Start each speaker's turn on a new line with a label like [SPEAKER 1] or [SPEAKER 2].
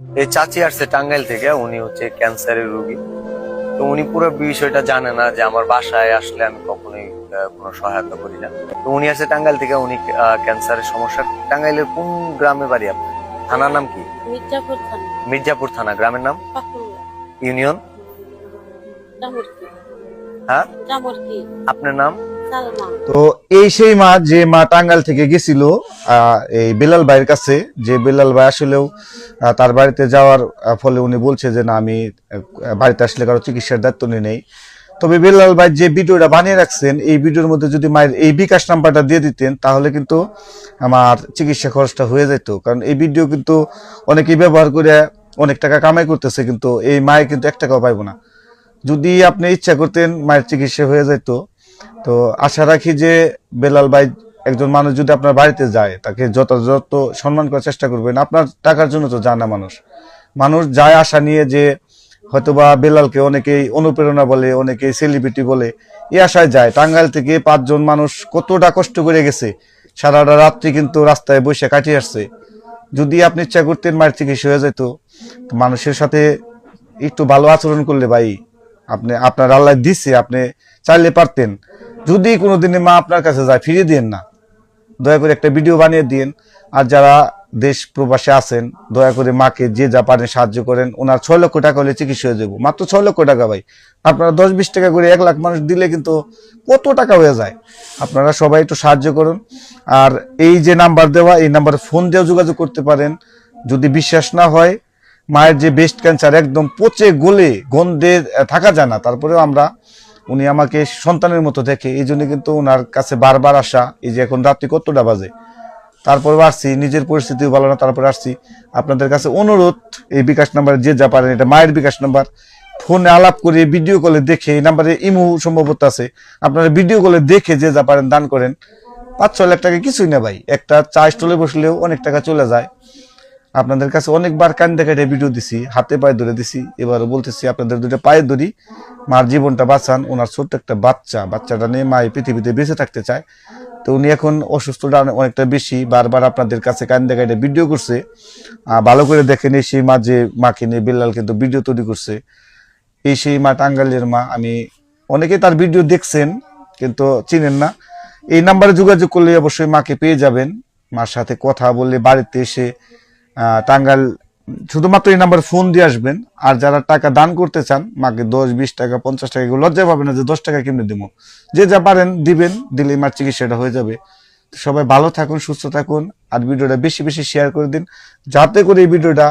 [SPEAKER 1] এই চাচি আসছে টাঙ্গাইল থেকে উনি হচ্ছে ক্যান্সারের রোগী। তো উনি পুরো বিষয়টা জানে না যে আমার বাসায় আসলে আমি কখনোই কোনো সহায়তা করি না। তো উনি আসছে টাঙ্গাইল থেকে উনি ক্যান্সারের সমস্যা। টাঙ্গাইলের কোন গ্রামে বাড়ি আপনার? থানার নাম কি?
[SPEAKER 2] মির্জাপুর থানা।
[SPEAKER 1] মির্জাপুর থানা গ্রামের নাম? ইউনিয়ন? হ্যাঁ? আপনার নাম?
[SPEAKER 3] তো এই সেই মা, যে মা টাঙ্গাল থেকে গেছিল এই বেলাল ভাইয়ের কাছে, যে বেলাল ভাই আসলেও তার বাড়িতে যাওয়ার ফলে উনি বলছে যে, না, আমি বাড়িতে আসলে কারও চিকিৎসার দায়িত্ব নিয়ে নেই। তবে বেলাল ভাই যে ভিডিওটা বানিয়ে রাখছেন, এই ভিডিওর মধ্যে যদি মায়ের এই বিকাশ নাম্বারটা দিয়ে দিতেন, তাহলে কিন্তু আমার চিকিৎসা খরচটা হয়ে যেত। কারণ এই ভিডিও কিন্তু অনেকেই ব্যবহার করে অনেক টাকা কামাই করতেছে, কিন্তু এই মায়ের কিন্তু এক টাকাও পাইবো না। যদি আপনি ইচ্ছা করতেন, মায়ের চিকিৎসা হয়ে যেত তো আশা রাখি যে বেলাল ভাই একজন মানুষ যদি আপনার বাড়িতে যায়, তাকে যথাযথ সম্মান করার চেষ্টা করবেন। আপনার টাকার জন্য তো জানা মানুষ। মানুষ যায় আশা নিয়ে যে হয়তোবা বেলালকে অনেকেই অনুপ্রেরণা বলে, অনেকেই সেলিব্রিটি বলে এই আশায় যায়। টাঙ্গাইল থেকে পাঁচজন মানুষ কতটা কষ্ট করে গেছে, সারাটা রাত্রি কিন্তু রাস্তায় বসে কাটিয়ে আসছে। যদি আপনি ইচ্ছা করতেন মায়ের চিকিৎসা হয়ে যেত মানুষের সাথে একটু ভালো আচরণ করলে ভাই আপনি, আপনার আল্লাহ দিচ্ছে আপনি চাইলে পারতেন। যদি কোনোদিনে মা আপনার কাছে যায়, ফিরিয়ে দিন না। দয়া করে একটা ভিডিও বানিয়ে দিন আর যারা দেশ প্রবাসে আছেন, দয়া করে মাকে যে যা পারেন সাহায্য করেন। ওনার ছয় লক্ষ টাকা হলে চিকিৎসা হয়ে যাব। মাত্র ছয় লক্ষ টাকা ভাই। আপনারা দশ বিশ টাকা করে এক লাখ মানুষ দিলে কিন্তু কত টাকা হয়ে যায়? আপনারা সবাই একটু সাহায্য করুন। আর এই যে নাম্বার দেওয়া, এই নাম্বারে ফোন দিয়েও যোগাযোগ করতে পারেন। যদি বিশ্বাস না হয় মায়ের যে বেস্ট ক্যান্সার একদম পচে গলে গন্ধে থাকা যায় না। তারপরেও আমরা, উনি আমাকে সন্তানের মতো দেখে, এই জন্য কিন্তু ওনার কাছে বারবার আসা, এই যে এখন রাত্রি কতটা বাজে। তারপরে আসছি, নিজের পরিস্থিতিও ভালো না, তারপরে আসছি। আপনাদের কাছে অনুরোধ, এই বিকাশ নাম্বারে যে যা পারেন, এটা মায়ের বিকাশ নাম্বার। ফোনে আলাপ করে ভিডিও কলে দেখে, এই নাম্বারে ইমু সম্ভবত আছে। আপনারা ভিডিও কলে দেখে যে যা পারেন, দান করেন। পাঁচ ছয় লাখ টাকা কিছুই না ভাই। একটা চা স্টলে বসলেও অনেক টাকা চলে যায়। আপনাদের কাছে অনেকবার কান দেখাটে ভিডিও দিছি, হাতে পায়ে ধরে দিছি, এবারও বলতেছি আপনাদের দুটো পায়ে ধরি, মার জীবনটা বাঁচান, ওনার ছোট্ট একটা বাচ্চা, বাচ্চাটা নিয়ে মা এই পৃথিবীতে বেঁচে থাকতে চায়। তো উনি এখন অসুস্থটা অনেকটা বেশি, বারবার আপনাদের কাছে কান দেখাটে ভিডিও করছে। ভালো করে দেখেন, এই সেই মা যে মাকে নিয়ে বিল্লাল কিন্তু ভিডিও তৈরি করছে। এই সেই মা টাঙ্গালের মা, আমি, অনেকে তার ভিডিও দেখছেন, কিন্তু চিনেন না। এই নাম্বারে যোগাযোগ করলে অবশ্যই মাকে পেয়ে যাবেন। মার সাথে কথা বললে বাড়িতে এসে টাঙ্গাইল, শুধুমাত্র এই নাম্বারে ফোন দিয়ে আসবেন। আর যারা টাকা দান করতে চান, মাকে দশ, বিশ টাকা, পঞ্চাশ টাকা, এগুলো লজ্জা পাবে না যে দশ টাকা কিনে দেবো। যে যা পারেন দিবেন, দিলে মার চিকিৎসাটা হয়ে যাবে। সবাই ভালো থাকুন, সুস্থ থাকুন, আর ভিডিওটা বেশি বেশি শেয়ার করে দিন, যাতে করে এই ভিডিওটা